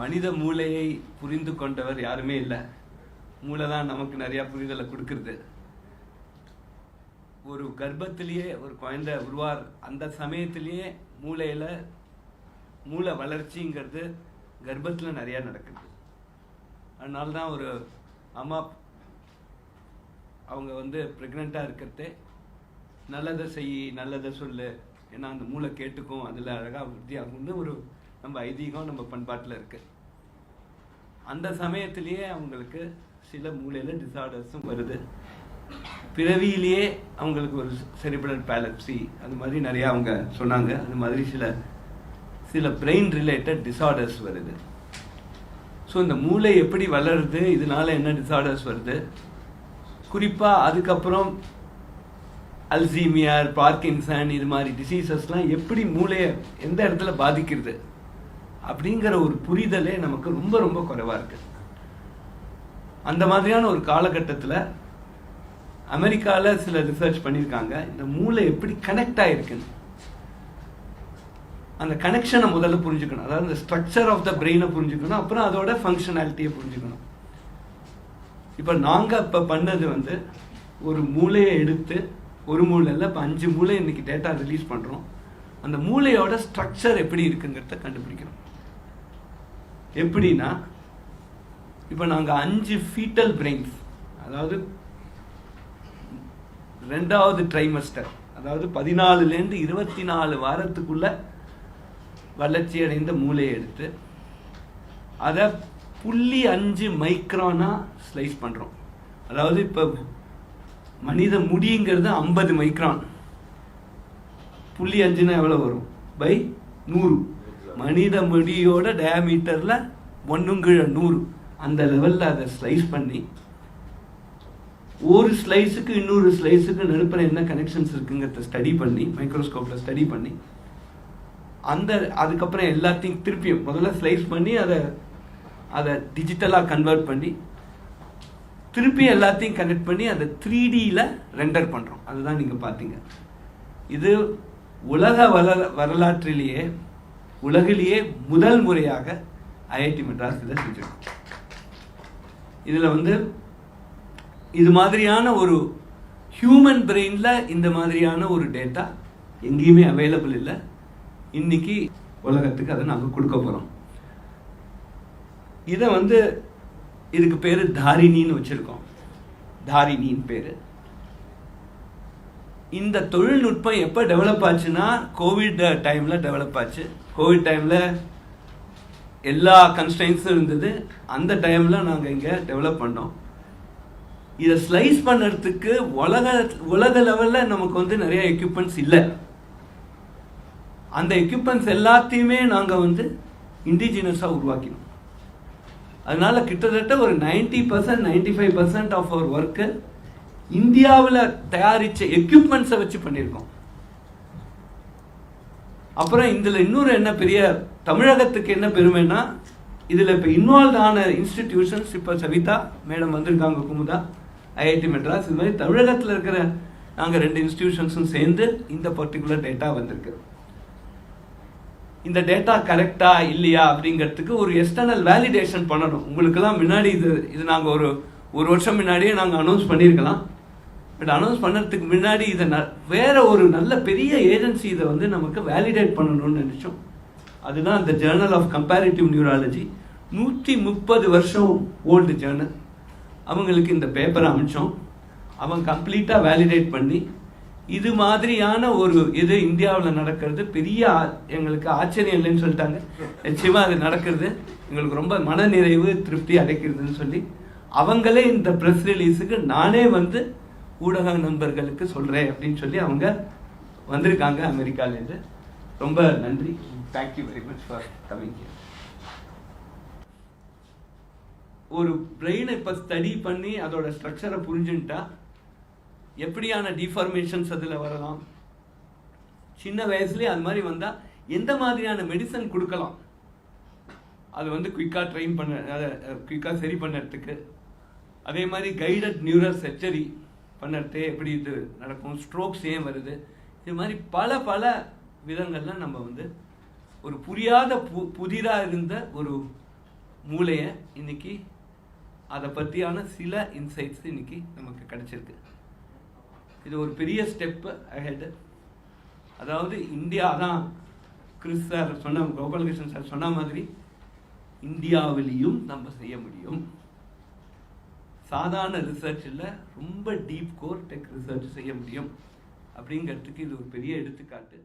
மனித மூளையை புரிந்து கொண்டவர் யாருமே இல்லை. மூளை தான் நமக்கு நிறையா புரிதலை கொடுக்கறது. ஒரு கர்ப்பத்திலேயே ஒரு குழந்தை உருவார் அந்த சமயத்திலேயே மூளையில் மூளை வளர்ச்சிங்கிறது கர்ப்பத்தில் நிறையா நடக்குது. அதனால தான் ஒரு அம்மா அவங்க வந்து ப்ரெக்னெண்ட்டாக இருக்கிறதே நல்லதை செய் நல்லதை சொல்லு. ஏன்னா அந்த மூளை கேட்டுக்கும் அதில் அழகாக விருத்தியாகும்னு ஒரு நம்ம ஐதீகம் நம்ம பண்பாட்டில் இருக்குது அந்த சமயத்திலேயே அவங்களுக்கு சில மூலையில் டிசார்டர்ஸும் வருது. பிறவியிலேயே அவங்களுக்கு ஒரு செரிபிரல் பேலப்சி அது மாதிரி நிறையா அவங்க சொன்னாங்க. அது மாதிரி சில சில பிரெயின் ரிலேட்டட் டிசார்டர்ஸ் வருது. ஸோ இந்த மூளை எப்படி வளருது? இதனால என்ன டிசார்டர்ஸ் வருது? குறிப்பாக அதுக்கப்புறம் அல்சீமியர் பார்க்கின்சன் இது மாதிரி டிசீசஸ்லாம் எப்படி மூளையை எந்த இடத்துல பாதிக்கிறது? அப்படிங்கிற ஒரு புரிதலே நமக்கு ரொம்ப ரொம்ப குறைவாக இருக்குது அந்த மாதிரியான ஒரு காலகட்டத்தில் அமெரிக்காவில் சில ரிசர்ச் பண்ணியிருக்காங்க இந்த மூளை எப்படி கனெக்ட் ஆகிருக்குன்னு அந்த கனெக்ஷனை முதல்ல புரிஞ்சுக்கணும். அதாவது இந்த ஸ்ட்ரக்சர் ஆஃப் த பிரெயினை புரிஞ்சுக்கணும். அப்புறம் அதோட ஃபங்க்ஷனாலிட்டியை புரிஞ்சுக்கணும். இப்போ நாங்கள் இப்போ பண்ணது வந்து ஒரு மூளையை எடுத்து ஒரு மூளையில் இப்போ அஞ்சு மூளை இன்னைக்கு டேட்டா ரிலீஸ் பண்ணுறோம் அந்த மூளையோட ஸ்ட்ரக்சர் எப்படி இருக்குங்கிறத கண்டுபிடிக்கிறோம் எப்படின்னா இப்போ நாங்கள் அஞ்சு ஃபீட்டல் பிரெயின்ஸ் அதாவது ரெண்டாவது ட்ரைமஸ்டர் அதாவது பதினாலுலேருந்து இருபத்தி நாலு வாரத்துக்குள்ள வளர்ச்சி அடைந்த மூளையை எடுத்து அதை புள்ளி அஞ்சு மைக்ரானா ஸ்லைஸ் பண்ணுறோம் அதாவது இப்போ மனித முடிங்கிறது ஐம்பது மைக்ரான். புள்ளி அஞ்சுன்னா எவ்வளோ வரும்? பை நூறு. மனித முடியோட டயாமீட்டரில் ஒன்றுங்கிழ நூறு. அந்த லெவலில் அதை ஸ்லைஸ் பண்ணி ஒரு ஸ்லைஸுக்கு இன்னொரு ஸ்லைஸுக்கு நடுப்புற என்ன கனெக்ஷன்ஸ் இருக்குங்கிறத ஸ்டடி பண்ணி மைக்ரோஸ்கோப்பில் ஸ்டடி பண்ணி அந்த அதுக்கப்புறம் எல்லாத்தையும் திருப்பியும் முதல்ல ஸ்லைஸ் பண்ணி அதை அதை டிஜிட்டலாக கன்வெர்ட் பண்ணி திருப்பி எல்லாத்தையும் கனெக்ட் பண்ணி அதை த்ரீ டியில் ரெண்டர் பண்ணுறோம் அதுதான் நீங்கள் பார்த்தீங்க. இது உலக வள வரலாற்றிலேயே உலகிலேயே முதல் முறையாக ஐஐடி மெட்ராஸ் இதை செஞ்சிருக்கோம். இதில் வந்து இது மாதிரியான ஒரு ஹியூமன் பிரெயினில் இந்த மாதிரியான ஒரு டேட்டா எங்கேயுமே அவைலபிள் இல்லை. இன்னைக்கு உலகத்துக்கு அதை நாங்கள் கொடுக்க போகிறோம் இதை வந்து இதுக்கு பேர் தாரிணின்னு வச்சுருக்கோம். தாரிணின்னு பேர். இந்த தொழில்நுட்பம் எப்போ டெவலப் ஆச்சுன்னா கோவிட் டைமில் டெவலப் ஆச்சு. கோவிட் டைமில் எல்லா கன்ஸ்டைன்ஸும் இருந்தது. அந்த டைமில் நாங்கள் இங்கே டெவலப் பண்ணோம். இதை ஸ்லைஸ் பண்ணுறதுக்கு உலக உலக லெவலில் நமக்கு வந்து நிறைய எக்யூப்மெண்ட்ஸ் இல்லை. அந்த எக்யூப்மெண்ட்ஸ் எல்லாத்தையுமே நாங்கள் வந்து இண்டிஜினஸாக உருவாக்கினோம். அதனால் கிட்டத்தட்ட ஒரு ninety percent ninety five percent of our work இந்தியாவில் தயாரித்த எக்யூப்மெண்ட்ஸை வச்சு பண்ணியிருக்கோம். அப்புறம் இதில் இன்னொரு என்ன பெரிய தமிழகத்துக்கு என்ன பெருமைன்னா இதில் இப்போ இன்வால்வ் ஆன இன்ஸ்டிடியூஷன்ஸ் இப்போ சவிதா மேடம் வந்திருக்காங்க குமுதா ஐஐடி மெட்ராஸ் இது மாதிரி தமிழகத்தில் இருக்கிற நாங்கள் ரெண்டு இன்ஸ்டிடியூஷன்ஸும் சேர்ந்து இந்த பர்டிகுலர் டேட்டா வந்திருக்கு. இந்த டேட்டா கரெக்டா இல்லையா அப்படிங்கிறதுக்கு ஒரு எக்ஸ்டர்னல் வேலிடேஷன் பண்ணணும். உங்களுக்கெல்லாம் முன்னாடி இது இது நாங்கள் ஒரு ஒரு வருஷம் முன்னாடியே நாங்கள் அனௌன்ஸ் பண்ணியிருக்கலாம். பட் அனௌன்ஸ் பண்ணுறதுக்கு முன்னாடி இதை ந வேற ஒரு நல்ல பெரிய ஏஜென்சி இதை வந்து நமக்கு வேலிடேட் பண்ணணும்னு நினச்சோம். அதுதான் இந்த ஜேர்னல் ஆஃப் கம்பேரிட்டிவ் நியூராலஜி நூற்றி முப்பது வருஷம் ஓல்டு ஜேர்னல் அவங்களுக்கு இந்த பேப்பரை அமிச்சோம். அவன் கம்ப்ளீட்டாக வேலிடேட் பண்ணி இது மாதிரியான ஒரு இது இந்தியாவில் நடக்கிறது பெரிய ஆ- எங்களுக்கு ஆச்சரியம் இல்லைன்னு சொல்லிட்டாங்க. நிச்சயமாக அது நடக்கிறது. எங்களுக்கு ரொம்ப மனநிறைவு திருப்தி அடைக்கிறதுன்னு சொல்லி அவங்களே இந்த ப்ரெஸ் ரிலீஸுக்கு நானே வந்து ஊடக நண்பர்களுக்கு சொல்கிறேன் அப்படின்னு சொல்லி அவங்க வந்திருக்காங்க அமெரிக்காலேருந்து ரொம்ப நன்றி. Thank you very much for coming ஒரு பிரெயினை இப்போ ஸ்டடி பண்ணி அதோட ஸ்ட்ரக்சரை புரிஞ்சுட்டா எப்படியான டிஃபார்மேஷன்ஸ் அதில் வரலாம்? சின்ன வயசுலேயே அது மாதிரி வந்தால் எந்த மாதிரியான மெடிசன் கொடுக்கலாம்? அது வந்து குயிக்காக ட்ரெயின் பண்ண அதை குயிக்காக சரி பண்ணுறதுக்கு. அதே மாதிரி கைடட் நியூரல் சர்ஜரி பண்ணுறது எப்படி இது நடக்கும்? ஸ்ட்ரோக்ஸ் ஏன் வருது? இது மாதிரி பல பல விதங்கள்ல நம்ம வந்து ஒரு புரியாத பு புதிராக இருந்த ஒரு மூளையை இன்னைக்கு அதை பற்றியான சில இன்சைட்ஸ் இன்னைக்கு நமக்கு கிடச்சிருக்கு. இது ஒரு பெரிய ஸ்டெப்பு அஹெட் அதாவது இந்தியா தான் கிறிஸ் சார் சொன்ன கோபாலகிருஷ்ணன் சார் சொன்ன மாதிரி இந்தியாவிலையும் நம்ம செய்ய முடியும். சாதாரண ரிசர்ச் இல்லை ரொம்ப டீப் கோர் டெக் ரிசர்ச் செய்ய முடியும். அப்படிங்கிறதுக்கு இது ஒரு பெரிய எடுத்துக்காட்டு.